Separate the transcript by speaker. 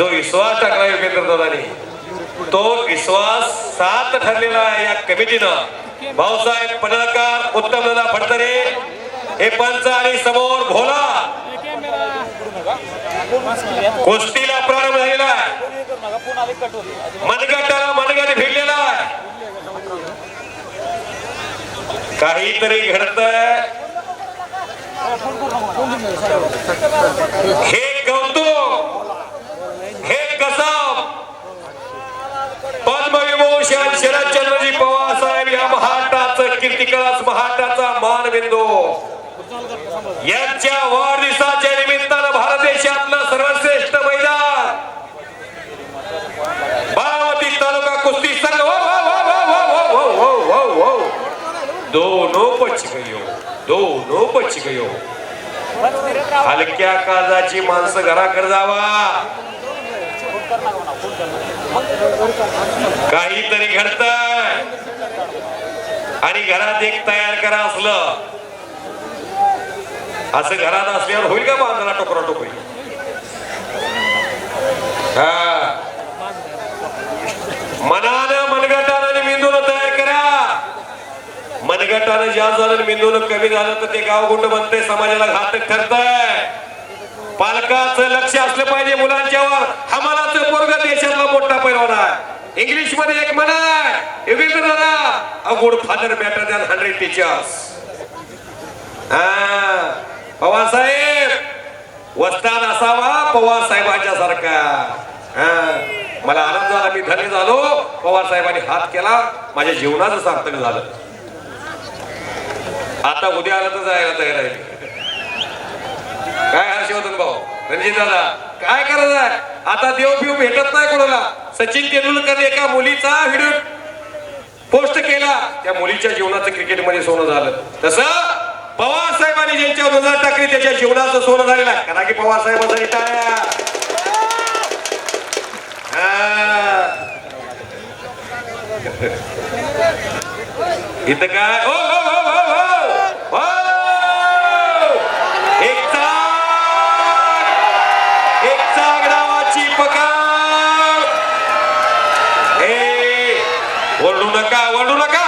Speaker 1: जो विश्वास टाकला योगेंद्र दादानी तो विश्वास सात ठरलेला आहे या कमिटीनं. भाऊसाहेब पडळकर उत्तम दादा फडतरे हे पंच आणि समोर भोला. कुस्तीला प्रारंभ झालेला मनगटाला मनगट भिडलेला काहीतरी घडत हे पद्मविभूषण शरद शरदचंद्रजी पवार साहेब या महाराष्ट्राचं कीर्तिकळास महाराष्ट्राचा मानबिंदू यांच्या वाढदिवसाच्या निमित्तानं भारत देशातलं सर्वश्रेष्ठ मैदान बारामती तालुका कुस्ती संघ दोनों पच गयो हलक्या काळजाची माणसं घराकडे जावा काहीतरी घडत आणि घरात एक तयार करा असलं. असं घरात असल्यावर होईल का बांधला टोकरा टोकरी? मनानं मनगटानं आणि तयार करा. मनगटानं जास्त झालं मेंदून कमी झालं तर ते गाव गुंड बनतंय? समाजाला घातक ठरतंय. पालकाचं लक्ष असलं पाहिजे मुलांच्यावर. आहे मध्ये एक म्हण आहे योगेंद्र दादा a good father better than hundred teachers Pawar साहेब वस्ताद असावा पवार साहेबांच्या सारखा. मला आनंद झाला मी धन्य झालो. पवार साहेबांनी हात केला माझ्या जीवनाचं सार्थक झालं. आता उद्या आलं तर जायला तयार आहे. काय हर्षवर्धन भाऊ रणजित दादा काय करायचं? आहे आता देव बिव भेटत नाही कोणाला. सचिन तेंडुलकर एका मुलीचा व्हिडिओ पोस्ट केला. त्या मुलीच्या जीवनाचं क्रिकेटमध्ये सोनं झालं. तसं पवार साहेबांनी ज्यांच्या नजर टाकली त्याच्या जीवनाचं सोनं झालेलं आहे. कारण की पवार साहेबांचा टाळ्या इथं काय? हो हो हो हो हो. हो. एक चाक एक चाक नावाची पका नका ओरडू नका?